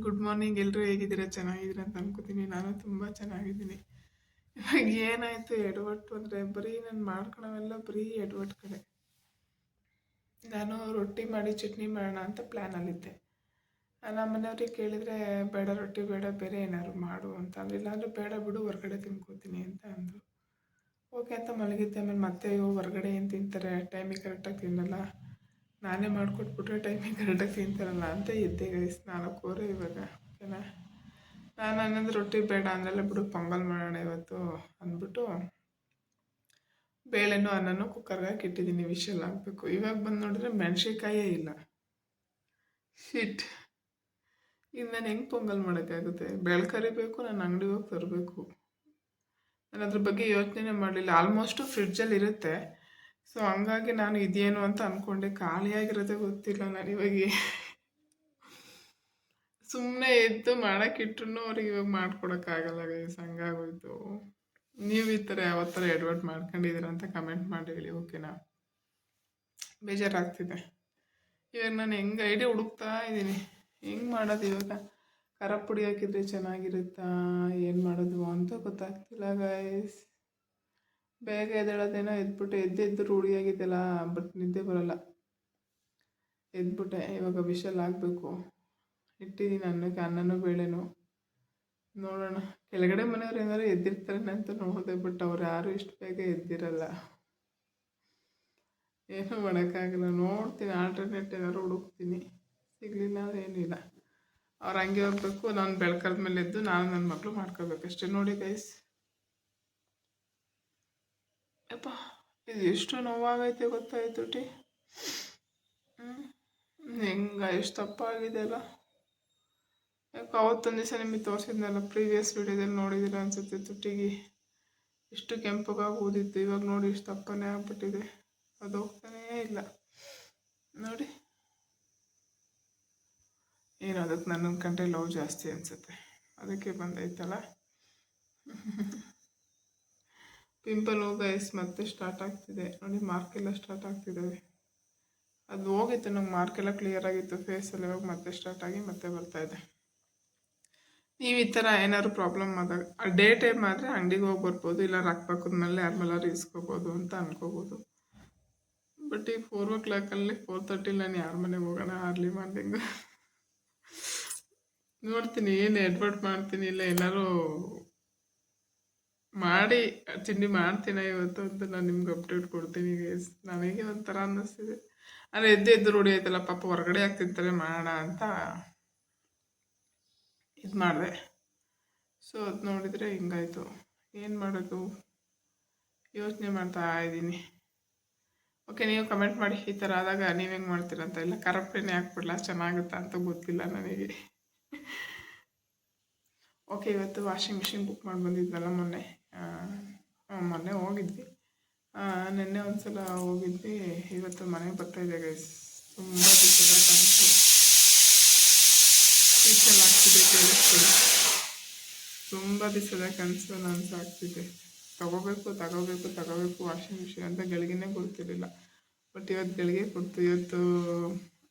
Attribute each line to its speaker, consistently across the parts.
Speaker 1: Good morning ಎಲ್ಲರೂ ಹೇಗಿದ್ದೀರಾ? ಚೆನ್ನಾಗಿದ್ದೀರಾ ಅಂತ ಅನ್ಕೋತೀನಿ. ನಾನು ತುಂಬ ಚೆನ್ನಾಗಿದ್ದೀನಿ. ಇವಾಗ ಏನಾಯಿತು ಎಡವಟ್ಟು ಅಂದರೆ ಬರೀ ನಾನು ಮಾಡ್ಕೊಳೋವೆಲ್ಲ ಬರೀ ಎಡವಟ್ಟು ಕಡೆ. ನಾನು ರೊಟ್ಟಿ ಮಾಡಿ ಚಟ್ನಿ ಮಾಡೋಣ ಅಂತ ಪ್ಲ್ಯಾನಲ್ಲಿದ್ದೆ ನಮ್ಮ ಮನೆಯವ್ರಿಗೆ ಕೇಳಿದರೆ, ಬೇಡ ರೊಟ್ಟಿ, ಬೇಡ, ಬೇರೆ ಏನಾದ್ರು ಮಾಡು ಅಂತ. ಅಂದ್ರೆ, ಇಲ್ಲಾಂದರೆ ಬೇಡ ಬಿಡು, ಹೊರಗಡೆ ತಿನ್ಕೋತೀನಿ ಅಂತ ಅಂದರು. ಓಕೆ ಅಂತ ಮಲಗಿದ್ದೆ ಆಮೇಲೆ ಮತ್ತೆ ಅಯ್ಯೋ, ಹೊರಗಡೆ ಏನು ತಿಂತಾರೆ? ಟೈಮಿಗೆ ಕರೆಕ್ಟಾಗಿ ತಿನ್ನಲ್ಲ. ನಾನೇ ಮಾಡಿಕೊಟ್ಬಿಟ್ರೆ ಟೈಮಿಗೆ ಕರೆಕ್ಟಾಗಿ ತಿಂತಾರಲ್ಲ ಅಂತ ಎದ್ದೆ ಗೈಸ್ ಕೋರೆ ಇವಾಗ, ಓಕೆನಾ? ನಾನು ಅನ್ನೋದು ರೊಟ್ಟಿ ಬೇಡ ಅಂದಲ್ಲ ಬಿಡು ಪೊಂಗಲ್ ಮಾಡೋಣ ಇವತ್ತು ಅಂದ್ಬಿಟ್ಟು ಬೇಳೆನೂ ಅನ್ನನೂ ಕುಕ್ಕರ್ಗೆ ಇಟ್ಟಿದ್ದೀನಿ ವಿಷಲ್ ಹಾಕಬೇಕು. ಇವಾಗ ಬಂದು ನೋಡಿದ್ರೆ ಮೆಣಸಿನ್ಕಾಯೇ ಇಲ್ಲ. ಶಿಟ್ ಈಗ ನಾನು ಹೆಂಗೆ ಪೊಂಗಲ್ ಮಾಡೋಕ್ಕಾಗುತ್ತೆ? ಬೇಳೆ ಕರಿಬೇಕು ನಾನು ಅಂಗಡಿಗೆ ಹೋಗಿ ತರಬೇಕು. ನಾನು ಅದ್ರ ಬಗ್ಗೆ ಯೋಚನೆ ಮಾಡಲಿಲ್ಲ. ಆಲ್ಮೋಸ್ಟು ಫ್ರಿಡ್ಜಲ್ಲಿ ಇರುತ್ತೆ. ಸೊ ಹಂಗಾಗಿ ನಾನು ಇದೇನು ಅಂತ ಅಂದ್ಕೊಂಡೆ ಖಾಲಿಯಾಗಿರೋದೇ ಗೊತ್ತಿಲ್ಲ ನಾನು ಇವಾಗ. ಸುಮ್ಮನೆ ಎದ್ದು ಮಾಡೋಕ್ಕಿಟ್ರು ಅವ್ರಿಗೆ ಇವಾಗ ಮಾಡ್ಕೊಡೋಕ್ಕಾಗಲ್ಲ ಗೈಸ್ ಹಂಗಾಗೋಯ್ತು. ನೀವು ಈ ಥರ ಯಾವ ಥರ ಎಡ್ವರ್ಟ್ ಮಾಡ್ಕೊಂಡಿದ್ದೀರ ಅಂತ ಕಮೆಂಟ್ ಮಾಡಿ ಹೇಳಿ ಓಕೆನಾ ಬೇಜಾರಾಗ್ತಿದೆ. ಇವಾಗ ನಾನು ಹೆಂಗೆ ಐಡಿಯಾ ಹುಡುಕ್ತಾ ಇದ್ದೀನಿ. ಹೆಂಗೆ ಮಾಡೋದು ಇವಾಗ? ಖಾರ ಪುಡಿ ಹಾಕಿದ್ರೆ ಚೆನ್ನಾಗಿರುತ್ತಾ? ಏನು ಮಾಡೋದು ಅಂತ ಗೊತ್ತಾಗ್ತಿಲ್ಲ ಗೈಸ್ ಬೇಗ ಎದ್ದೇಳೋದೇನೋ ಎದ್ಬಿಟ್ಟು ಎದ್ದೆದ್ದು ರೂಢಿಯಾಗಿದ್ದಲ್ಲ ಬಟ್ ನಿದ್ದೆ ಬರೋಲ್ಲ. ಎದ್ಬಿಟ್ಟೆ, ಇವಾಗ ವಿಷಲ್ ಆಗಬೇಕು. ಇಟ್ಟಿದ್ದೀನಿ ಅನ್ನಕ್ಕೆ, ಅನ್ನನೂ ಬೇಳೆನೂ. ನೋಡೋಣ. ಕೆಳಗಡೆ ಮನೆಯವ್ರು ಏನಾದ್ರು ಎದ್ದಿರ್ತಾರೆ ಅಂತ ನೋಡಿದೆ, ಬಟ್ ಅವ್ರು ಯಾರು ಇಷ್ಟು ಬೇಗ ಎದ್ದಿರಲ್ಲ. ಏನೂ ಮಾಡೋಕ್ಕಾಗಲ್ಲ. ನೋಡ್ತೀನಿ ಆಲ್ಟರ್ನೇಟ್ ಏನಾದ್ರು ಹುಡುಕ್ತೀನಿ. ಸಿಗಲಿಲ್ಲ ಅಂದ್ರೆ ಏನಿಲ್ಲ. ಅವ್ರು ಹಂಗೆ ಹೋಗ್ಬೇಕು, ನಾನು ಬೆಳ್ಕದ ಮೇಲೆ ಎದ್ದು ನಾನು ನನ್ನ ಮಗಳು ಮಾಡ್ಕೋಬೇಕು ಅಷ್ಟೇ ನೋಡಿ ಗೈಸ್ ಯಪ್ಪ, ಇದು ಎಷ್ಟು ನೋವಾಗೈತೆ ಗೊತ್ತಾಯ್ತು ಟಿ? ಹೆಂಗ, ಎಷ್ಟು ತಪ್ಪಾಗಿದೆ ಅಲ್ಲ? ಯಾಕೆ ಅವತ್ತೊಂದು ದಿವಸ ನಿಮಗೆ ತೋರಿಸಿದ್ನಲ್ಲ ಪ್ರೀವಿಯಸ್ ವಿಡಿಯೋದಲ್ಲಿ ನೋಡಿದಿರ ಅನ್ಸುತ್ತೆ ತುಟಿಗೆ ಇಷ್ಟು ಕೆಂಪಗಾಗಿ ಊದಿತ್ತು, ಇವಾಗ ನೋಡಿ ಇಷ್ಟು ತಪ್ಪನೇ ಆಗ್ಬಿಟ್ಟಿದೆ. ಅದು ಹೋಗ್ತಾನೇ ಇಲ್ಲ. ನೋಡಿ. ಏನು ಅದಕ್ಕೆ ನನ್ನ ಲವ್ ಜಾಸ್ತಿ ಅನಿಸುತ್ತೆ. ಅದಕ್ಕೆ ಬಂದೈತಲ್ಲ? ಪಿಂಪಲ್ ಗೈಸ್ ಮತ್ತೆ ಸ್ಟಾರ್ಟ್ ಆಗ್ತಿದೆ. ನೋಡಿ ಮಾರ್ಕೆಲ್ಲ ಸ್ಟಾರ್ಟ್ ಆಗ್ತಿದ್ದಾವೆ ಅದು ಹೋಗಿತ್ತು, ನಂಗೆ ಮಾರ್ಕೆಲ್ಲ ಕ್ಲಿಯರ್ ಆಗಿತ್ತು. ಫೇಸಲ್ಲಿ ಹೋಗಿ ಮತ್ತೆ ಸ್ಟಾರ್ಟ್ ಆಗಿ ಮತ್ತೆ ಬರ್ತಾ ಇದೆ. ನೀವು ಈ ಥರ ಏನಾದ್ರು ಪ್ರಾಬ್ಲಮ್ ಆದಾಗ ಡೇ ಟೈಮ್ ಆದರೆ ಅಂಗಡಿಗೆ ಹೋಗಿ ಬರ್ಬೋದು, ಇಲ್ಲ ರಕ್ ಪಕ್ಕದ ಯಾರ ಮೇಲಾದ್ರು ಇಸ್ಕೋಬೋದು ಅಂತ ಅನ್ಕೋಬೋದು. ಬಟ್ ಈಗ ಫೋರ್ ಓ ಕ್ಲಾಕಲ್ಲಿ ಫೋರ್ ತರ್ಟಿ ನಾನು ಯಾರ ಮನೆಗೆ ಹೋಗೋಣ ಅರ್ಲಿ ಮಾರ್ನಿಂಗ್ ನೋಡ್ತೀನಿ, ಏನು ಎಡ್ವರ್ಟ್ ಮಾಡ್ತೀನಿ, ಇಲ್ಲ ಏನಾರು ಮಾಡಿ, ತಿಂಡಿ ಮಾಡ್ತೀನಿ ಇವತ್ತು ಅಂತ ನಾನು ನಿಮ್ಗೆ ಅಪ್ಡೇಟ್ ಕೊಡ್ತೀನಿ ಗೈಸ್ ನನಗೆ ಒಂಥರ ಅನ್ನಿಸ್ತಿದೆ. ಅಂದರೆ ಎದ್ದು ಎದ್ದು ರೂಢಿ ಆಯ್ತಲ್ಲ, ಪಾಪ ಹೊರಗಡೆ ಆಗ್ತಿರ್ತಾರೆ ಮಾಡೋಣ ಅಂತ ಇದು ಮಾಡಿದೆ. ಸೊ ಅದು ನೋಡಿದರೆ ಹಿಂಗಾಯಿತು. ಏನು ಮಾಡೋದು? ಯೋಚನೆ ಮಾಡ್ತಾ ಇದ್ದೀನಿ ಓಕೆ ನೀವು ಕಮೆಂಟ್ ಮಾಡಿ, ಈ ಥರ ಆದಾಗ ನೀವು ಹೆಂಗೆ ಮಾಡ್ತೀರಂತ ಇಲ್ಲ ಕರಪ್ಟೇನೆ ಹಾಕ್ಬಿಡ್ಲ, ಚೆನ್ನಾಗುತ್ತಾ ಅಂತ ಗೊತ್ತಿಲ್ಲ ನನಗೆ. ಓಕೆ ಇವತ್ತು ವಾಷಿಂಗ್ ಮಿಷಿನ್ ಬುಕ್ ಮಾಡಿ ಬಂದಿದ್ನಲ್ಲ ಮೊನ್ನೆ. ಮೊನ್ನೆ ಹೋಗಿದ್ವಿ. ನಿನ್ನೆ ಒಂದು ಸಲ ಹೋಗಿದ್ವಿ. ಇವತ್ತು ಮನೆಗೆ ಬರ್ತಾಯಿದೆ ಗೈಸ್ ತುಂಬ ಕಾಣಿಸ್ತು ಟೀಚಲ್ ಆಗ್ತಿದೆ ಕೇಳಿಸ್ಕೊಡಿ ತುಂಬ ದಿವಸದ ಕನಸು ನಾನು ಸಾಕ್ತಿದ್ದೆ. ತಗೋಬೇಕು ತಗೋಬೇಕು ತಗೋಬೇಕು, ವಾಷಿಂಗ್ ಮಿಷಿನ್ ಅಂತ ಗಳಿಗೆನೇ ಗೊತ್ತಿರಲಿಲ್ಲ ಬಟ್ ಇವತ್ತು ಗಳಿಗೆ ಕೊಡ್ತು. ಇವತ್ತು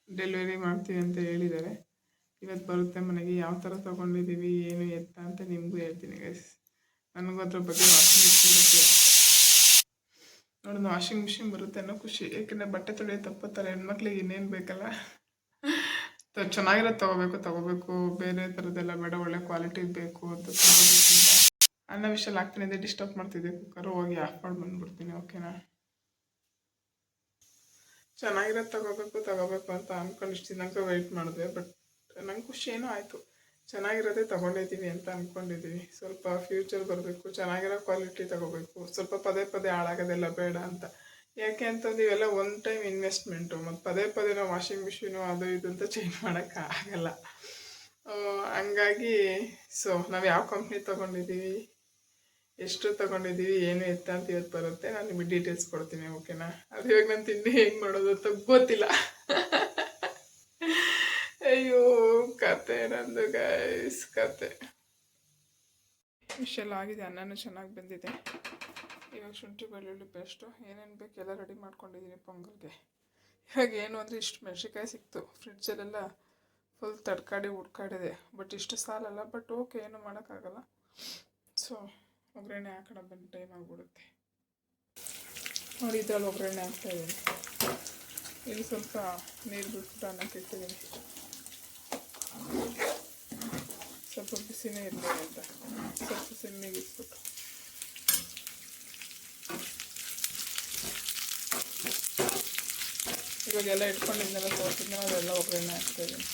Speaker 1: ಡೆಲಿವರಿ ಮಾಡ್ತೀವಿ ಅಂತ ಹೇಳಿದ್ದಾರೆ. ಇವತ್ತು ಬರುತ್ತೆ ಮನೆಗೆ. ಯಾವ ಥರ ತೊಗೊಂಡಿದ್ದೀವಿ ಏನು ಎತ್ತ ಅಂತ ನಿಮಗೂ ಹೇಳ್ತೀನಿ ಗೈಸ್ ನನಗೂ ಅದ್ರ ಬಗ್ಗೆ ವಾಷಿಂಗ್ ಮಿಷಿನ್ ನೋಡೋಣ ವಾಷಿಂಗ್ ಮಿಷಿನ್ ಬರುತ್ತೆ ಅನ್ನೋ ಖುಷಿ. ಏಕೆಂದ್ರೆ ಬಟ್ಟೆ ತೊಳೆಯೋ ತಪ್ಪತ್ತಾರೆ ಹೆಣ್ಮಕ್ಳಿಗೆ ಇನ್ನೇನು ಬೇಕಲ್ಲ? ಚೆನ್ನಾಗಿರೋದು ತೊಗೋಬೇಕು ತೊಗೋಬೇಕು. ಬೇರೆ ಥರದ್ದೆಲ್ಲ ಬೇಡ, ಒಳ್ಳೆ ಕ್ವಾಲಿಟಿ ಬೇಕು ಅಂತ ಅನ್ನ ವಿಷಲ್ ಅದೇ ಡಿಸ್ಟರ್ಬ್ ಮಾಡ್ತಿದ್ದೆ. ಕುಕ್ಕರು ಹೋಗಿ ಆಫ್ ಮಾಡಿ ಬಂದ್ಬಿಡ್ತೀನಿ ಓಕೆನಾ ಚೆನ್ನಾಗಿರೋದು ತಗೋಬೇಕು ತಗೋಬೇಕು ಅಂತ ಅಂದ್ಕೊಂಡು ಇಷ್ಟು ದಿನಕ್ಕೆ ವೆಯ್ಟ್ ಮಾಡಿದೆ ಬಟ್ ನಂಗೆ ಖುಷಿ ಏನೋ ಆಯಿತು. ಚೆನ್ನಾಗಿರೋದೇ ತೊಗೊಂಡಿದ್ದೀವಿ ಅಂತ ಅಂದ್ಕೊಂಡಿದ್ದೀವಿ ಸ್ವಲ್ಪ ಫ್ಯೂಚರ್ ಬರಬೇಕು, ಚೆನ್ನಾಗಿರೋ ಕ್ವಾಲಿಟಿ ತೊಗೋಬೇಕು. ಸ್ವಲ್ಪ ಪದೇ ಪದೇ ಹಾಳಾಗೋದೆಲ್ಲ ಬೇಡ ಅಂತ. ಯಾಕೆ ಅಂತಂದು ಇವೆಲ್ಲ ಒನ್ ಟೈಮ್ ಇನ್ವೆಸ್ಟ್ಮೆಂಟು ಮತ್ತು ಪದೇ ಪದೇ ನಾವು ವಾಷಿಂಗ್ ಮಿಷಿನು ಅದು ಇದು ಅಂತ ಚೇಂಜ್ ಮಾಡೋಕ್ಕಾಗಲ್ಲ ಹಂಗಾಗಿ ಸೊ ನಾವು ಯಾವ ಕಂಪ್ನಿ ತೊಗೊಂಡಿದ್ದೀವಿ ಎಷ್ಟು ತೊಗೊಂಡಿದ್ದೀವಿ ಏನು ಎತ್ತ ಅಂತ ಇವತ್ತು ಬರುತ್ತೆ. ನಾನು ನಿಮಗೆ ಡೀಟೇಲ್ಸ್ ಕೊಡ್ತೀನಿ ಓಕೆನಾ ಅದು ಇವಾಗ ನಾನು ತಿಂಡಿ ಹೆಂಗೆ ಮಾಡೋದು ಅಂತ ಗೊತ್ತಿಲ್ಲ. ಕತೆ ನಂದು ಗೈಸ್ ಕತೆ. ಇಷ್ಟೆಲ್ಲ ಆಗಿದೆ, ಅನ್ನನೂ ಚೆನ್ನಾಗಿ ಬಂದಿದೆ. ಇವಾಗ ಶುಂಠಿ ಬೆಳ್ಳುಳ್ಳಿ ಪೇಸ್ಟು ಏನೇನು ಬೇಕು ರೆಡಿ ಮಾಡ್ಕೊಂಡಿದ್ದೀನಿ ಪೊಂಗಲ್ಗೆ. ಇವಾಗ ಏನು ಅಂದರೆ ಇಷ್ಟು ಮೆಣಸಿನ್ಕಾಯಿ ಸಿಕ್ತು. ಫ್ರಿಡ್ಜಲ್ಲೆಲ್ಲ ಫುಲ್ ತಡ್ಕಾಡಿ ಹುಡ್ಕಾಡಿದೆ. ಬಟ್ ಇಷ್ಟು ಸಾಲಲ್ಲ ಬಟ್ ಓಕೆ ಏನು ಮಾಡೋಕ್ಕಾಗಲ್ಲ. ಸೊ ಒಗ್ಗರಣೆ ಹಾಕೋಣ ಬಂದು ಟೈಮ್ ಆಗಿಬಿಡುತ್ತೆ. ನೋಡಿ ಇದ್ರಲ್ಲಿ ಒಗ್ಗರಣೆ ಹಾಕ್ತಾಯಿದ್ದೀನಿ ಇಲ್ಲಿ ಸ್ವಲ್ಪ ನೀರು ಬಿಟ್ಬಿಟ್ಟು ಅನ್ನಕ್ಕೆ ಇಟ್ಟಿದ್ದೀನಿ ಸ್ವಲ್ಪ ಬಿಸಿನೇ ಇರಲಿ ಅಂತ ಸ್ವಲ್ಪ ಸಿಮ್ಮಿಗೆ ಇಟ್ಬಿಟ್ಟು ಇವಾಗೆಲ್ಲ ಇಟ್ಕೊಂಡಿದ್ನೆಲ್ಲ ತೋರಿಸಿದ್ಮೇಲೆ ಅದೆಲ್ಲ ಒಗ್ಗರಣೆ ಹಾಕ್ತಾ ಇದ್ದೀನಿ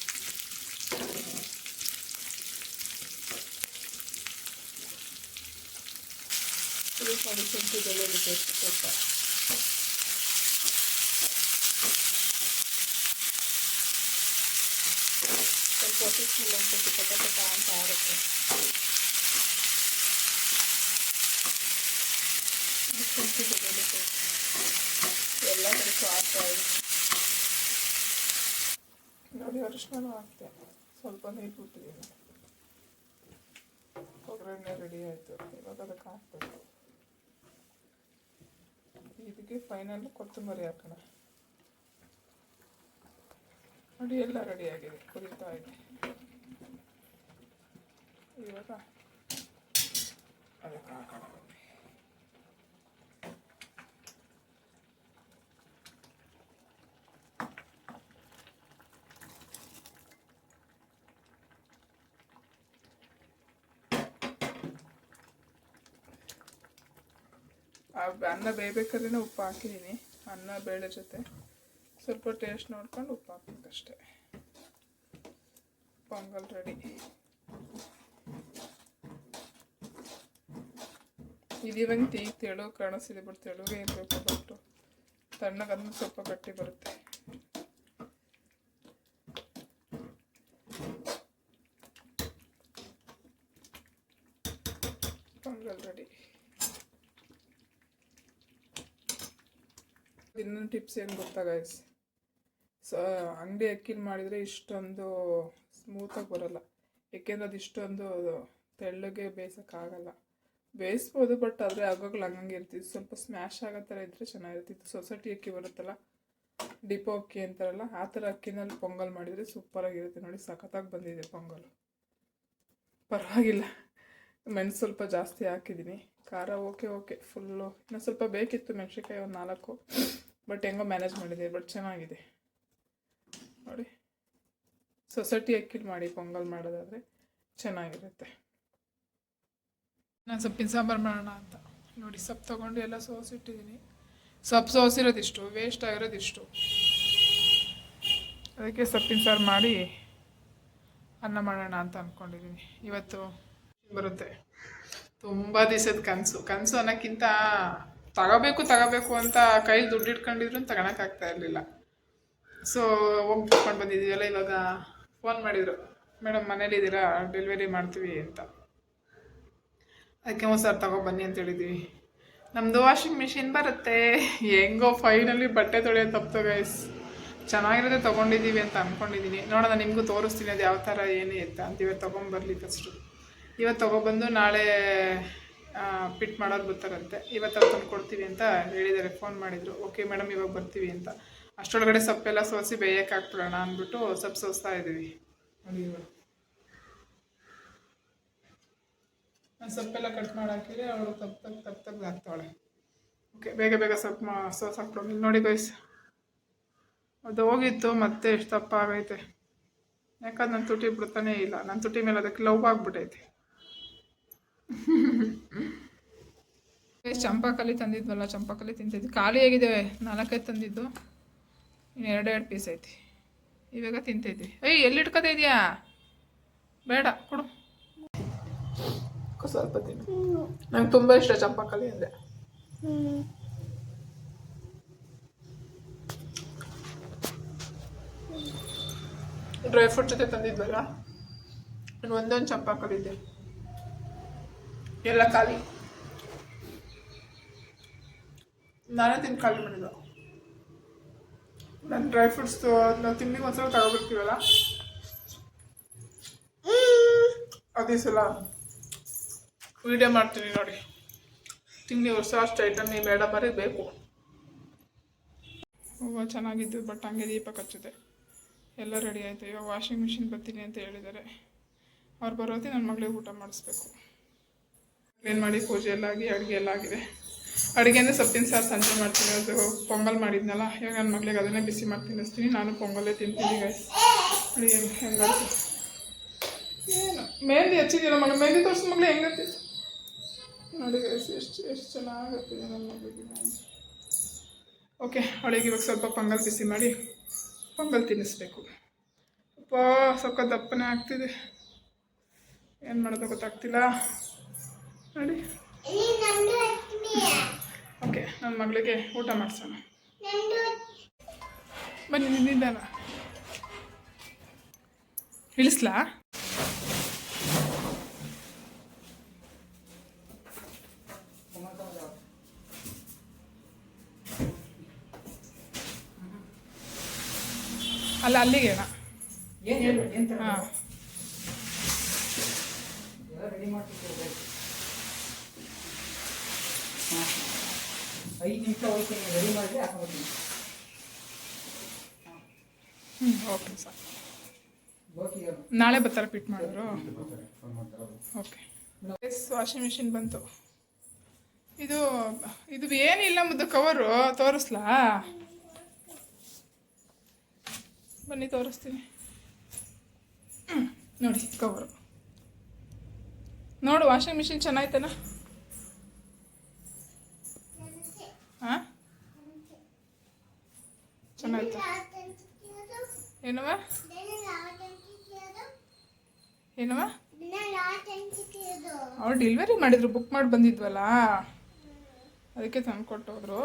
Speaker 1: ಇದು ನೋಡಿ ಶುಂಠಿ ಬೆಳ್ಳುಳ್ಳಿ ಪೇಸ್ಟ್ ಸ್ವಲ್ಪ ಸ್ಮೆಲ್ ಅಂತ ಪಟ ಪಟ ಅಂತ ಆರುತ್ತೆ ಎಲ್ಲ ಕಡೆ ಹಾಕ್ತಾ ಇದೆ ನೋಡಿ ಅರಿಶಿನ ಹಾಕ್ತೆ ಸ್ವಲ್ಪ ನೀರು ಬಿಟ್ಟಿದ್ದೀನಿ ಒಗ್ಗರಣೆ ರೆಡಿ ಆಯಿತು. ಇವಾಗ ಅದಕ್ಕೆ ಹಾಕ್ಬೇಕು. ಇದಕ್ಕೆ ಫೈನಲ್ ಕೊತ್ತಂಬರಿ ಹಾಕೋಣ. ನೋಡಿ, ಎಲ್ಲ ರೆಡಿ ಆಗಿದೆ ಕುದೀತಾ ಇದೆ. ಇವಾಗ ಅದಕ್ಕೆ ಹಾಕೋಣ ಅನ್ನ ಬೇಯಬೇಕಾದ್ರೆ ಉಪ್ಪು ಹಾಕಿದ್ದೀನಿ, ಅನ್ನ ಬೇಳೆ ಜೊತೆ. ಸ್ವಲ್ಪ ಟೇಸ್ಟ್ ನೋಡ್ಕೊಂಡು ಉಪ್ಪು ಹಾಕ್ಬೇಕಷ್ಟೆ ಪೊಂಗಲ್ ರೆಡಿ ಇದಿರಂಗೆ ಟೀ ತೆಳು, ಕಾಣಿಸಿದೆ ಬಟ್ ತೆಳುಗೆ ಇರಬೇಕು ಬಟ್ಟು. ತಣ್ಣಗಂದು ಸ್ವಲ್ಪ ಗಟ್ಟಿ ಬರುತ್ತೆ. ಪೊಂಗಲ್ ರೆಡಿ ಇನ್ನೊಂದು ಟಿಪ್ಸ್ ಏನು ಗೊತ್ತಾ ಗೈಸ್ ಅಂಗಡಿ ಅಕ್ಕಿಲಿ ಮಾಡಿದರೆ ಇಷ್ಟೊಂದು ಸ್ಮೂತಾಗಿ ಬರಲ್ಲ. ಏಕೆಂದರೆ ಅದು ಇಷ್ಟೊಂದು ತೆಳ್ಳಗೆ ಬೇಯಿಸೋಕ್ಕಾಗಲ್ಲ. ಬೇಯಿಸ್ಬೋದು ಬಟ್ ಆದರೆ ಆಗೋಗ್ಲು ಹಂಗಂಗೆ ಇರ್ತಿತ್ತು. ಸ್ವಲ್ಪ ಸ್ಮ್ಯಾಶ್ ಆಗೋ ಥರ ಇದ್ದರೆ ಚೆನ್ನಾಗಿರ್ತಿತ್ತು. ಸೊಸೈಟಿ ಅಕ್ಕಿ ಬರುತ್ತಲ್ಲ ಡಿಪೋ ಅಕ್ಕಿ ಅಂತಾರಲ್ಲ, ಆ ಥರ ಅಕ್ಕಿನಲ್ಲಿ ಪೊಂಗಲ್ ಮಾಡಿದರೆ ಸೂಪರಾಗಿರುತ್ತೆ ನೋಡಿ. ಸಖತ್ತಾಗಿ ಬಂದಿದೆ ಪೊಂಗಲ್. ಪರವಾಗಿಲ್ಲ. ಮೆಣಸು ಸ್ವಲ್ಪ ಜಾಸ್ತಿ ಹಾಕಿದ್ದೀನಿ. ಖಾರ ಓಕೆ ಓಕೆ ಫುಲ್ಲು ಇನ್ನೂ ಸ್ವಲ್ಪ ಬೇಕಿತ್ತು ಮೆಣಸಿನ್ಕಾಯಿ ಒಂದು ನಾಲ್ಕು ಬಟ್ ಹೆಂಗೋ ಮ್ಯಾನೇಜ್ ಮಾಡಿದೆ ಬಟ್ ಚೆನ್ನಾಗಿದೆ. ನೋಡಿ. ಸೊಸೈಟಿ ಅಕ್ಕಿಲಿ ಮಾಡಿ, ಪೊಂಗಲ್ ಮಾಡೋದಾದರೆ ಚೆನ್ನಾಗಿರುತ್ತೆ. ನಾನು ಸೊಪ್ಪಿನ ಸಾಂಬಾರು ಮಾಡೋಣ ಅಂತ. ನೋಡಿ, ಸೊಪ್ಪು ತೊಗೊಂಡು ಎಲ್ಲ ಸೋಸಿಟ್ಟಿದ್ದೀನಿ ಸೊಪ್ಪು ಸೋಸಿರೋದಿಷ್ಟು ವೇಸ್ಟ್ ಆಗಿರೋದಿಷ್ಟು. ಅದಕ್ಕೆ ಸೊಪ್ಪಿನ ಸಾರು ಮಾಡಿ ಅನ್ನ ಮಾಡೋಣ ಅಂತ ಅಂದ್ಕೊಂಡಿದ್ದೀನಿ ಇವತ್ತು ಬರುತ್ತೆ. ತುಂಬ ದಿವಸದ ಕನಸು. ಕನಸು ಅನ್ನೋಕ್ಕಿಂತ ತಗೋಬೇಕು ತಗೋಬೇಕು ಅಂತ ಕೈಲಿ ದುಡ್ಡು ಇಟ್ಕೊಂಡಿದ್ರು ತಗೊಳಕ್ಕಾಗ್ತಾ ಇರಲಿಲ್ಲ. ಸೊ ಹೋಗಿ ಬಿಟ್ಕೊಂಡು ಬಂದಿದ್ದೀವಲ್ಲ ಇವಾಗ ಫೋನ್ ಮಾಡಿದರು. ಮೇಡಮ್ ಮನೇಲಿದ್ದೀರಾ ಡೆಲಿವರಿ ಮಾಡ್ತೀವಿ ಅಂತ. ಅದಕ್ಕೆ ಒಂದು ಸರ್ ತಗೊಬನ್ನಿ ಅಂತ ಹೇಳಿದ್ವಿ. ನಮ್ಮದು ವಾಷಿಂಗ್ ಮಿಷಿನ್ ಬರುತ್ತೆ. ಹೆಂಗೋ ಫೈನಲಿ ಬಟ್ಟೆ ತೊಳೆಯೋದು ತಪ್ಪು ಗೈಸ್ ಚೆನ್ನಾಗಿರೋದೆ ತೊಗೊಂಡಿದ್ದೀವಿ ಅಂತ ಅಂದ್ಕೊಂಡಿದ್ದೀನಿ ನೋಡೋಣ, ನಿಮಗೂ ತೋರಿಸ್ತೀನಿ ಅದು ಯಾವ ಥರ, ಏನು ಎತ್ತ ಅಂತ ಇವತ್ತು ತೊಗೊಂಬರ್ಲಿ ಫಸ್ಟು ಇವತ್ತು ತೊಗೊಬಂದು ನಾಳೆ ಪಿಟ್ ಮಾಡೋರು ಬರ್ತಾರಂತೆ. ಇವತ್ತು ಅವ್ರು ತಂದು ಕೊಡ್ತೀವಿ ಅಂತ ಹೇಳಿದ್ದಾರೆ ಫೋನ್ ಮಾಡಿದರು. ಓಕೆ ಮೇಡಮ್ ಇವಾಗ ಬರ್ತೀವಿ ಅಂತ. ಅಷ್ಟರೊಳಗಡೆ ಸೊಪ್ಪೆಲ್ಲ ಸೋಸಿ ಬೇಯಕ್ಕೆ ಹಾಕ್ಬಿಡೋಣ ಅಂದ್ಬಿಟ್ಟು ಸೊಪ್ಪು ಸೋಸ್ತಾ ಇದ್ದೀವಿ. ನೋಡಿ ಸೊಪ್ಪೆಲ್ಲ ಕಟ್ ಮಾಡಾಕಿದ್ರೆ ಅವಳು ತಪ್ಪು ತಪ್ಪು ತಪ್ಪು ತಪ್ಪು ಹಾಕ್ತಾವಳೆ ಓಕೆ ಬೇಗ ಬೇಗ ಸೊಪ್ಪು ಮಾ ಸೋಸ್ ಇಲ್ಲಿ ನೋಡಿ ಗೈಸ್ ಅದು ಹೋಗಿತ್ತು, ಮತ್ತೆ ಎಷ್ಟು ತಪ್ಪ ಆಗೈತೆ. ಯಾಕಂದ್ರೆ ನನ್ನ ತುಟಿ ಬಿಡ್ತಾನೇ ಇಲ್ಲ. ನನ್ನ ತುಟಿ ಮೇಲೆ ಅದಕ್ಕೆ ಲವ್ ಆಗ್ಬಿಟ್ಟೈತೆ ಚಂಪಾಕಲ್ಲಿ ತಂದಿದ್ವಲ್ಲ ಚಂಪಾಕಲ್ಲಿ ತಿಂತಿದ್ವಿ. ಖಾಲಿ ಆಗಿದ್ದೇವೆ ನಾಲ್ಕೈದು ತಂದಿದ್ದು. ಇನ್ನು ಎರಡೆರಡು ಪೀಸ್ ಐತಿ. ಇವಾಗ ತಿಂತೈತಿ ಏಯ್, ಎಲ್ಲಿ ಇಟ್ಕೋತಾ ಇದೆಯಾ? ಬೇಡ, ಕೊಡು. ಸ್ವಲ್ಪ ತಿನ್ನು. ನಂಗೆ ತುಂಬ ಇಷ್ಟ ಚಂಪಕಲಿ ಅಂದರೆ. ಡ್ರೈ ಫ್ರೂಟ್ ಜೊತೆ ತಂದಿದ್ವಲ್ಲ? ಇನ್ನು ಒಂದೊಂದು ಚಂಪಾಕಲಿ ಇದೆ. ಎಲ್ಲ ಖಾಲಿ. ನಾನೇ ತಿಂದು ಖಾಲಿ ಮಾಡಿದ್ದು. ನನ್ನ ಡ್ರೈ ಫ್ರೂಟ್ಸ್ ನಾವು ತಿಂಡಿಗೆ ಒಂದ್ಸಲ ತಗೋಬಿಡ್ತೀವಲ್ಲ ಅದೇ ಸಲ. ವೀಡಿಯೋ ಮಾಡ್ತೀನಿ ನೋಡಿ. ತಿಂಡಿ ಹೊಸ ಅಷ್ಟು ಐಟಮ್ ಈ ಬೇಡ ಬರೀ ಬೇಕು. ಹೂವು ಚೆನ್ನಾಗಿದ್ದು, ಬಟ್ ಹಂಗೆ ದೀಪ ಕಚ್ಚಿದೆ ಎಲ್ಲ ರೆಡಿ ಆಯಿತು. ಇವಾಗ ವಾಷಿಂಗ್ ಮಿಷಿನ್ ಬರ್ತೀನಿ ಅಂತ ಹೇಳಿದ್ದಾರೆ. ಅವ್ರು ಬರೋದೇ ನನ್ನ ಮಗಳಿಗೆ ಊಟ ಮಾಡಿಸ್ಬೇಕು. ಏನು ಮಾಡಿ ಪೂಜೆ ಎಲ್ಲ ಆಗಿ ಅಡುಗೆ ಎಲ್ಲ ಆಗಿದೆ ಅಡುಗೆ ಅಂದರೆ ಸೊಪ್ಪಿನ ಸಾರು ಸಂಜೆ ಮಾಡ್ತೀನಿ. ಅದು ಪೊಂಗಲ್ ಮಾಡಿದ್ನಲ್ಲ, ಇವಾಗ ನನ್ನ ಮಗಳಿಗೆ ಅದನ್ನೇ ಬಿಸಿ ಮಾಡಿ ತಿನ್ನಿಸ್ತೀನಿ. ನಾನು ಪೊಂಗಲ್ಲೇ ತಿಂತೀನಿ ಗೈಸ್ ಅಡುಗೆ ಹೆಂಗಾಯ್ತು ಏನು ಮೆಹಂದಿ ಹಚ್ಚಿದ್ದೀರ ಮಗ? ಮೆಹಂದಿ ತೋರಿಸ್ ಮಗಳು ಹೆಂಗತ್ತೆ ನೋಡಿ ಗೈಸ್ ಎಷ್ಟು ಎಷ್ಟು ಚೆನ್ನಾಗತ್ತಿದೆ ನನ್ನ ಮಗಳಿಗೆ ಓಕೆ ಅವಳಿಗೆ ಇವಾಗ ಸ್ವಲ್ಪ ಪೊಂಗಲ್ ಬಿಸಿ ಮಾಡಿ ಪೊಂಗಲ್ ತಿನ್ನಿಸ್ಬೇಕು. ಅಪ್ಪ ಸ್ವಲ್ಪ ದಪ್ಪನೇ ಆಗ್ತಿದೆ. ಏನು ಮಾಡೋದು ಗೊತ್ತಾಗ್ತಿಲ್ಲ. ನೋಡಿ. ಓಕೆ ನನ್ನ ಮಗಳಿಗೆ ಊಟ ಮಾಡಿಸೋಣ ಬನ್ನಿ ನಿನ್ನಿದ್ದಾನ ಇಳಿಸ್ಲಾ ಅಲ್ಲ ಅಲ್ಲಿಗೆನಾ
Speaker 2: ಏನು ಹೇಳು ಏನು ತರ
Speaker 1: ಹಾಂ
Speaker 2: ಎಲ್ಲ ರೆಡಿ ಮಾಡ್ತಿದ್ದೆ ಹಾಂ ಐದು ನಿಮಿಷ ಹೋಗ್ತೀನಿ ರೆಡಿ ಮಾಡಿದ್ರೆ ಹಾಕೊಂಡ್ಬಿಡ್ತೀನಿ
Speaker 1: ಓಕೆ ಸರ್. ನಾಳೆ ಬರ್ತಾರೆ ಪಿಟ್ ಮಾಡಿದ್ರು ಓಕೆ. ಎಸ್ ವಾಷಿಂಗ್ ಮಿಷಿನ್ ಬಂತು. ಇದು ಇದು ಏನಿಲ್ಲ ಮುದ್ದು ಕವರು ತೋರಿಸ್ಲಾ? ಬನ್ನಿ, ತೋರಿಸ್ತೀನಿ. ನೋಡಿ ಕವರು ನೋಡು ವಾಷಿಂಗ್ ಮಿಷಿನ್ ಚೆನ್ನಾಯ್ತಾನ? ಹಾಂ? ಚೆನ್ನಾಯ್ತು. ಅವ್ರು ಡೆಲಿವರಿ ಮಾಡಿದ್ರು ಬುಕ್ ಮಾಡಿ ಬಂದಿದ್ವಲ್ಲ? ಅದಕ್ಕೆ ತಂದು ಕೊಟ್ಟೋದ್ರು.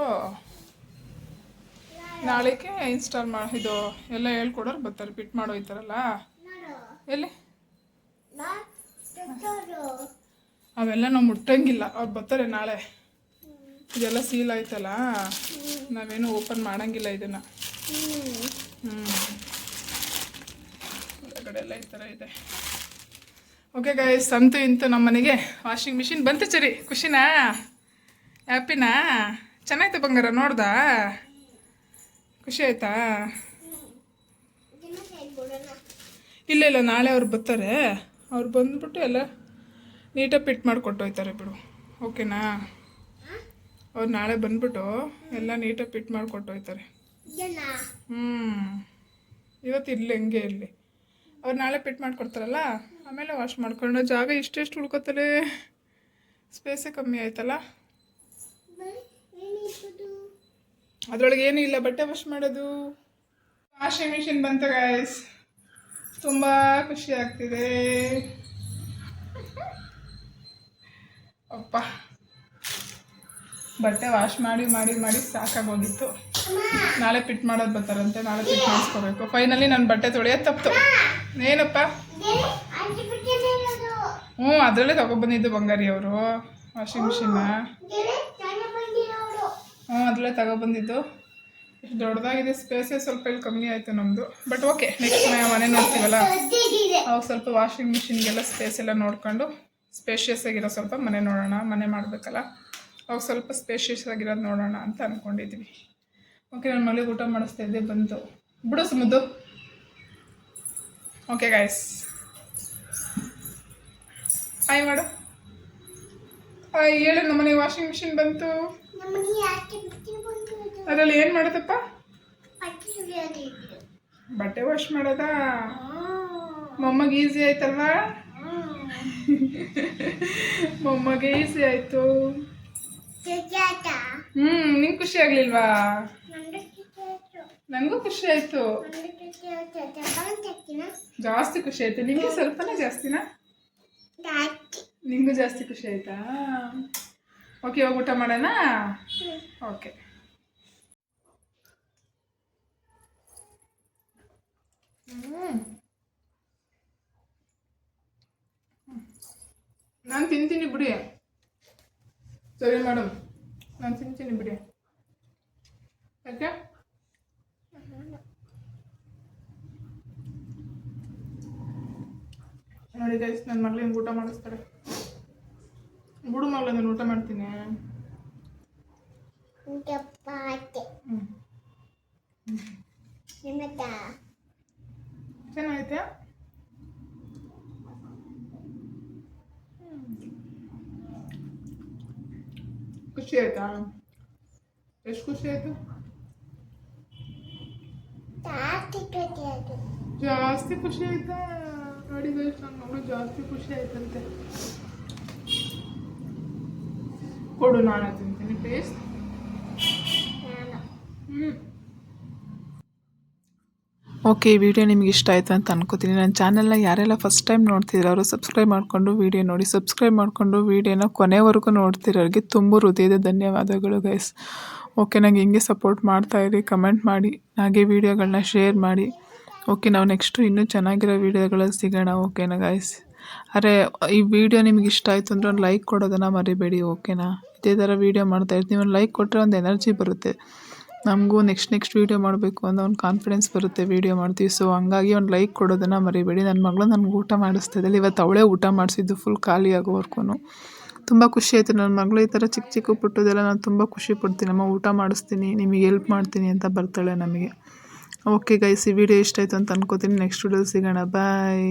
Speaker 1: ನಾಳೆಗೆ ಇನ್ಸ್ಟಾಲ್ ಮಾಡಿ ಇದು ಎಲ್ಲ ಹೇಳ್ಕೊಡೋರು ಬರ್ತಾರೆ ಫಿಟ್ ಮಾಡೋ ಹೋಯ್ತಾರಲ್ಲ ಎಲ್ಲಿ? ಅವೆಲ್ಲ ನಾವು ಮುಟ್ಟಂಗಿಲ್ಲ, ಅವ್ರು ಬರ್ತಾರೆ ನಾಳೆ. ಇದೆಲ್ಲ ಸೀಲ್ ಆಯ್ತಲ್ಲ? ನಾವೇನು ಓಪನ್ ಮಾಡಂಗಿಲ್ಲ ಇದನ್ನು. ಹ್ಞೂ ಎಲ್ಲ ಈ ಥರ ಇದೆ. ಓಕೆ ಗೈಸ್ ಅಂತೂ ಇಂತೂ ನಮ್ಮ ಮನೆಗೆ ವಾಷಿಂಗ್ ಮಿಷಿನ್ ಬಂತು ಚರಿ. ಖುಷಿನಾ? ಹ್ಯಾಪಿನಾ ಚೆನ್ನಾಯ್ತು ಬಂಗಾರ ನೋಡ್ದಾ? ಖುಷಿ ಆಯ್ತಾ? ಇಲ್ಲ ಇಲ್ಲ ನಾಳೆ ಅವ್ರು ಬರ್ತಾರೆ. ಅವ್ರು ಬಂದ್ಬಿಟ್ಟು ಎಲ್ಲ ನೀಟಾಗಿ ಪಿಟ್ ಮಾಡಿಕೊಟ್ಟು ಹೋಯ್ತಾರೆ ಬಿಡು. ಓಕೆನಾ ಅವ್ರು ನಾಳೆ ಬಂದ್ಬಿಟ್ಟು ಎಲ್ಲ ನೀಟಾಗಿ ಪಿಟ್ ಮಾಡಿಕೊಟ್ಟು ಹೋಯ್ತಾರೆ. ಹ್ಞೂ ಇವತ್ತು ಇಲ್ಲಿ ಹೆಂಗೆ ಇರಲಿ. ಅವ್ರು ನಾಳೆ ಪಿಟ್ ಮಾಡಿಕೊಡ್ತಾರಲ್ಲ, ಆಮೇಲೆ ವಾಶ್ ಮಾಡ್ಕೊಂಡು ಜಾಗ ಇಷ್ಟೆಷ್ಟು ಉಳ್ಕೊತಾರೆ ಸ್ಪೇಸೇ ಕಮ್ಮಿ ಆಯ್ತಲ್ಲ? ಅದರೊಳಗೆ ಏನೂ ಇಲ್ಲ, ಬಟ್ಟೆ ವಾಶ್ ಮಾಡೋದು. ವಾಷಿಂಗ್ ಮಿಷಿನ್ ಬಂತು ಗಾಯ್ಸ್ ತುಂಬ ಖುಷಿ ಆಗ್ತಿದೆ. ಅಪ್ಪ. ಬಟ್ಟೆ ವಾಶ್ ಮಾಡಿ ಮಾಡಿ ಮಾಡಿ ಸಾಕಾಗೋಗಿತ್ತು. ನಾಳೆ ಪಿಟ್ ಮಾಡೋದು ಬರ್ತಾರಂತೆ, ನಾಳೆ ಪಿಟ್ ಮಾಡಿಸ್ಕೋಬೇಕು. ಫೈನಲಿ ನನ್ನ ಬಟ್ಟೆ ತೊಳೆಯೋದು ತಪ್ಪು ಏನಪ್ಪ? ಹ್ಞೂ, ಅದರಲ್ಲೇ ತಗೊಬಂದಿದ್ದು ಬಂಗಾರಿ ಅವರು ವಾಷಿಂಗ್ ಮಿಷಿನ್ನ ಹ್ಞೂ, ಅದರಲ್ಲೇ ತಗೊಬಂದಿದ್ದು. ದೊಡ್ಡದಾಗಿದೆ ಸ್ಪೇಸೇ ಸ್ವಲ್ಪ ಇಲ್ಲಿ ಕಮ್ಮಿ ಆಯಿತು ನಮ್ಮದು ಬಟ್ ಓಕೆ ನೆಕ್ಸ್ಟ್ ಮನೆ ನೋಡ್ತೀವಲ್ಲ? ಅವಾಗ ಸ್ವಲ್ಪ ವಾಷಿಂಗ್ ಮಿಷಿನ್ಗೆಲ್ಲ ಸ್ಪೇಸ್ ಎಲ್ಲ ನೋಡ್ಕೊಂಡು ಸ್ಪೇಷಿಯಸ್ ಆಗಿರೋ ಸ್ವಲ್ಪ ಮನೆ ನೋಡೋಣ, ಮನೆ ಮಾಡಬೇಕಲ್ಲ? ಅವಾಗ ಸ್ವಲ್ಪ ಸ್ಪೇಷಿಯಸ್ ಆಗಿರೋದು ನೋಡೋಣ ಅಂತ ಅಂದ್ಕೊಂಡಿದ್ವಿ ಓಕೆ ನನ್ನ ಮಗಳಿಗೆ ಊಟ ಮಾಡಿಸ್ತಾ ಇದ್ದೆ ಬಂತು. ಬಿಡು ಸುಮ್ಮದು ಓಕೆ ಗಾಯ್ಸ್ ಹಾಯ್ ಮಾಡು ಹಾಯ್ ಹೇಳು ನಮ್ಮನೆ ವಾಷಿಂಗ್ ಮಿಷಿನ್ ಬಂತು. ಅದರಲ್ಲಿ ಏನು ಮಾಡೋದಪ್ಪ? ಬಟ್ಟೆ ವಾಶ್ ಮಾಡೋದಾ? ಮೊಮ್ಮಗೆ ಈಸಿ ಆಯ್ತಲ್ವಾ? ಮೊಮ್ಮಗೆ ಈಸಿ ಆಯ್ತು. ಹ್ಮ್ ನಿಂಗೆ ಖುಷಿ ಆಗ್ಲಿಲ್ವಾ? ನನಗೂ ಖುಷಿ ಆಯ್ತು ಜಾಸ್ತಿ ಖುಷಿ ಆಯ್ತು ನಿಮ್ಗೆ ಸ್ವಲ್ಪನೇ ಜಾಸ್ತಿನಾ? ನಿಂಗೂ ಜಾಸ್ತಿ ಖುಷಿ ಆಯ್ತಾ ಓಕೆ ಇವಾಗ ಊಟ ಮಾಡೋಣ? ಓಕೆ. ನಾನು ತಿಂತೀನಿ ಬಿಡಿ. ಸರಿ ಮೇಡಮ್. ನಾನು ತಿಂತೀನಿ ಬಿಡಿ. ಯಾಕೆ ನೋಡಿ ಗೈಸ್ ನನ್ನ ಮಗಳು ಹಿಂಗೆ ಊಟ ಮಾಡಿಸ್ತಾರೆ. ಬಿಡು ಮಗಳು ನಾನು ಊಟ ಮಾಡ್ತೀನಿ. ಚೆನ್ನಾಗೈತೆ? ಖುಷಿ ಆಯ್ತಾ? ಎಷ್ಟು ಖುಷಿ ಆಯ್ತು? ಜಾಸ್ತಿ ಖುಷಿ ಆಯ್ತಾ. ನೋಡಿ ನನ್ನ ಮಗಳು ಜಾಸ್ತಿ ಖುಷಿ ಆಯ್ತಂತೆ. ಕೊಡು ನಾನು ತಿಂತೀನಿ ಟೇಸ್ಟ್ ಹ್ಞೂ ಓಕೆ, ಈ ವಿಡಿಯೋ ನಿಮ್ಗೆ ಇಷ್ಟ ಆಯಿತು ಅಂತ ಅನ್ಕೋತೀನಿ. ನನ್ನ ಚಾನಲ್ನ ಯಾರೆಲ್ಲ ಫಸ್ಟ್ ಟೈಮ್ ನೋಡ್ತಿದ್ರು, ಅವರು ಸಬ್ಸ್ಕ್ರೈಬ್ ಮಾಡಿಕೊಂಡು ವಿಡಿಯೋ ನೋಡಿ. ಸಬ್ಸ್ಕ್ರೈಬ್ ಮಾಡಿಕೊಂಡು ವಿಡಿಯೋನ ಕೊನೆವರೆಗೂ ನೋಡ್ತಿರೋರಿಗೆ ತುಂಬ ಹೃದಯದ ಧನ್ಯವಾದಗಳು ಗೈಸ್ ಓಕೆ, ನಂಗೆ ಹಿಂಗೆ ಸಪೋರ್ಟ್ ಮಾಡ್ತಾಯಿರಿ ಕಮೆಂಟ್ ಮಾಡಿ, ಹಾಗೆ ವಿಡಿಯೋಗಳನ್ನ ಶೇರ್ ಮಾಡಿ. ಓಕೆ, ನಾವು ನೆಕ್ಸ್ಟು ಇನ್ನೂ ಚೆನ್ನಾಗಿರೋ ವೀಡಿಯೋಗಳಲ್ಲಿ ಸಿಗೋಣ ಓಕೆನಾ ಗೈಸ್ ಅರೆ, ಈ ವಿಡಿಯೋ ನಿಮ್ಗೆ ಇಷ್ಟ ಆಯಿತು ಅಂದರೆ ಒಂದು ಲೈಕ್ ಕೊಡೋದನ್ನು ಮರಿಬೇಡಿ ಓಕೆನಾ ಇದೇ ಥರ ವೀಡಿಯೋ ಮಾಡ್ತಾ ಇರ್ತೀವಿ ಒಂದು ಲೈಕ್ ಕೊಟ್ಟರೆ ಒಂದು ಎನರ್ಜಿ ಬರುತ್ತೆ. ನಮಗೂ ನೆಕ್ಸ್ಟ್ ನೆಕ್ಸ್ಟ್ ವೀಡಿಯೋ ಮಾಡಬೇಕು ಅಂತ ಒಂದು ಕಾನ್ಫಿಡೆನ್ಸ್ ಬರುತ್ತೆ ವೀಡಿಯೋ ಮಾಡ್ತೀವಿ. ಸೊ ಹಂಗಾಗಿ ಒಂದು ಲೈಕ್ ಕೊಡೋದನ್ನು ಮರಿಬೇಡಿ. ನನ್ನ ಮಗಳು ನನಗೆ ಊಟ ಮಾಡಿಸ್ತಿದ್ದಲ್ಲ ಇವತ್ತು ಅವಳೇ ಊಟ ಮಾಡಿಸಿದ್ದು ಫುಲ್ ಖಾಲಿ ಆಗೋವರೆಗೂ ತುಂಬ ಖುಷಿ ಆಯಿತು. ನನ್ನ ಮಗಳು ಈ ಥರ ಚಿಕ್ಕ ಚಿಕ್ಕ ಪುಟ್ಟದೆಲ್ಲ ನಾನು ತುಂಬ ಖುಷಿ ಪಡ್ತೀನಿ. ಅಮ್ಮ, ಊಟ ಮಾಡಿಸ್ತೀನಿ. ನಿಮಗೆ ಹೆಲ್ಪ್ ಮಾಡ್ತೀನಿ ಅಂತ ಬರ್ತಾಳೆ ನಮಗೆ. ಓಕೆ ಗೈಸ್ ಈ ವಿಡಿಯೋ ಇಷ್ಟ ಆಯಿತು ಅಂತ ಅನ್ಕೋತೀನಿ. ನೆಕ್ಸ್ಟ್ ವಿಡಿಯೋ ಸಿಗೋಣ. ಬಾಯ್